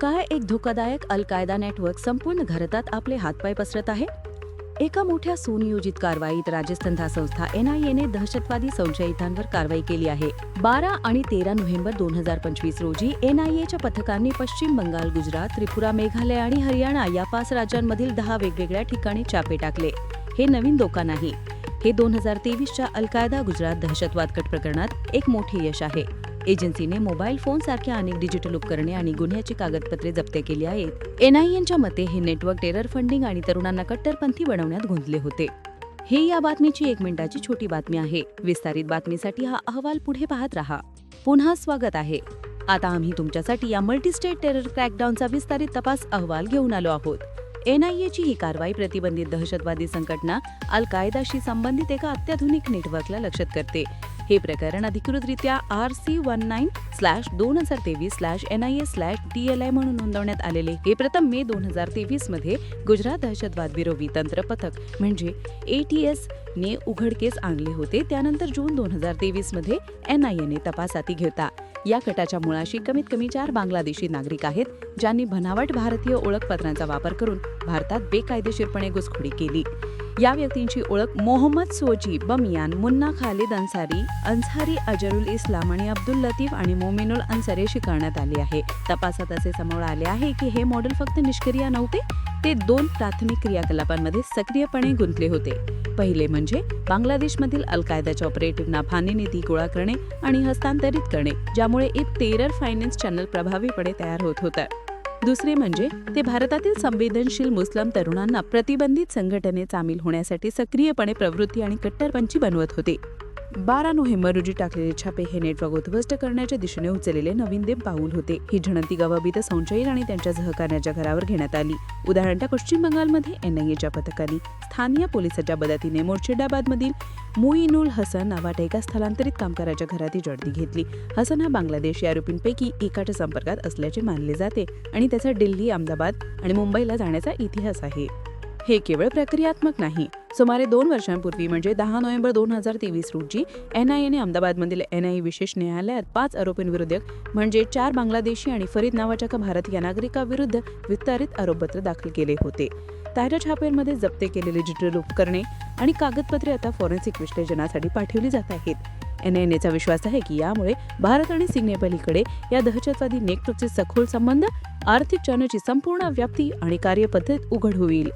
काय एक धोकादायक अल कायदा नेटवर्क संपूर्ण भारतात आपले हातपाय पसरत आहे? एका मोठ्या सुनियोजित कारवाईत राजस्थान संस्था एनआयएने दहशतवादी संशयितांवर कारवाई केली आहे. बारा आणि तेरा नोव्हेंबर दोन हजार पंचवीस रोजी एनआयएच्या पथकांनी पश्चिम बंगाल गुजरात त्रिपुरा मेघालय आणि हरियाणा या पाच राज्यांमधील दहा वेगवेगळ्या ठिकाणी छापे टाकले. हे नवीन धोका नाही. हे दोन हजार तेवीसच्या अल कायदा गुजरात दहशतवाद कट प्रकरणात एक मोठे यश आहे. एजन्सीने मोबाईल फोन सारख्या अनेक डिजिटल उपकरणे आणि गुन्ह्याची कागदपत्रे जप्त केली आहेत. एनआयएनच्या मते हे नेटवर्क टेरर फंडिंग आणि तरुणांना कट्टरपंथी बनवण्यात गुंतले होते. हे या बातमीची एक मिनिटाची छोटी बातमी आहे. विस्तारित बातमीसाठी हा अहवाल पुढे पाहत राहा. पुन्हा स्वागत आहे. आता आम्ही तुमच्यासाठी या मल्टीस्टेट टेरर क्रॅकडाऊनचा विस्तारित तपास अहवाल घेऊन आलो आहोत. एनआयएची ही कारवाई प्रतिबंधित दहशतवादी संघटना अल कायदाशी संबंधित एका अत्याधुनिक नेटवर्कला लक्षात करते. हे प्रकरण अधिकृतरित्या R C one nine slash दोन हजार तेवीस slash N I A slash D L I म्हणून नोंदवण्यात आलेले हे प्रथम मे दोन हजार तेवीसमध्ये गुजरात दहशतवाद विरोधी तंत्र पथक म्हणजे ए टी एस ने उघडकेस आणले होते. त्यानंतर जून दोन हजार तेवीसमध्ये एन आय एने तपास हाती घेता. या गटाच्या मुळाशी कमीत कमी चार बांगलादेशी नागरिक आहेत ज्यांनी बनावट भारतीय ओळखपत्रांचा वापर करून भारतात बेकायदेशीरपणे घुसखोरी केली. या व्यक्तींची ओळख मोहम्मद सोजी बमियान मुन्ना खालिद अन्सारी अन्सारी अजरुल इस्लाम आणि अब्दुल लतीफ आणि मोमिनुल अन्सारी अशी करण्यात आली आहे. तपासात असे समोर आले आहे की हे मॉडेल फक्त निष्क्रिय नव्हते ते दोन प्राथमिक क्रियाकलापांमध्ये सक्रियपणे गुंतले होते. पहिले म्हणजे बांगलादेशमधील अल कायदाच्या ऑपरेटिव्हना भाने निधी गोळा करणे आणि हस्तांतरित करणे ज्यामुळे एक टेरर फायनान्स चॅनल प्रभावीपणे तयार होत होतं. दुसरे म्हणजे ते भारतातील संवेदनशील मुस्लिम तरुणांना प्रतिबंधित संघटनेत सामील होण्यासाठी सक्रियपणे प्रवृत्ती आणि कट्टरपंची बनवत होते. बारा नोव्हेंबर रोजी टाकलेले छापे हे नेटवर्क उद्ध्वस्त करण्याच्या दिशेने उचललेले नवीन देव पाऊल होते. ही झणती गवाबीत संशयित आणि त्यांच्या सहकार्याच्या घरावर घेण्यात आली. उदाहरणतः पश्चिम बंगालमध्ये एनआयएच्या पथकाने स्थानीय पोलिसाच्या मदतीने मुर्शिदाबादमधील मुईनुल हसन नावाच्या एका स्थलांतरित कामगाराच्या घरातील जडती घेतली. हसन हा बांगलादेशी आरोपींपैकी एकाच्या संपर्कात असल्याचे मानले जाते आणि त्याचा दिल्ली अहमदाबाद आणि मुंबईला जाण्याचा इतिहास आहे. हे केवळ प्रक्रियात्मक नाही सुमारे दोन वर्षांपूर्वी म्हणजे दहा नोव्हेंबर दोन हजार तेवीस रोजी एनआयएने अहमदाबादमधील एनआयए विशेष न्यायालयात पाच आरोपींविरुद्ध म्हणजे चार बांगलादेशी आणि फरीद नावाच्या एका भारतीय नागरिकाविरुद्ध विस्तारित आरोपपत्र दाखल केले होते. ताज्या छाप्यांमध्ये जप्त केलेली डिजिटल उपकरणे आणि कागदपत्रे आता फॉरेन्सिक विश्लेषणासाठी पाठवली जात आहेत. एनआयएचा विश्वास आहे की यामुळे भारत आणि सिंगनेपलीकडे या दहशतवादी नेटवर्कचे सखोल संबंध आर्थिक चॅनलची संपूर्ण व्याप्ती आणि कार्यपद्धत उघड होईल.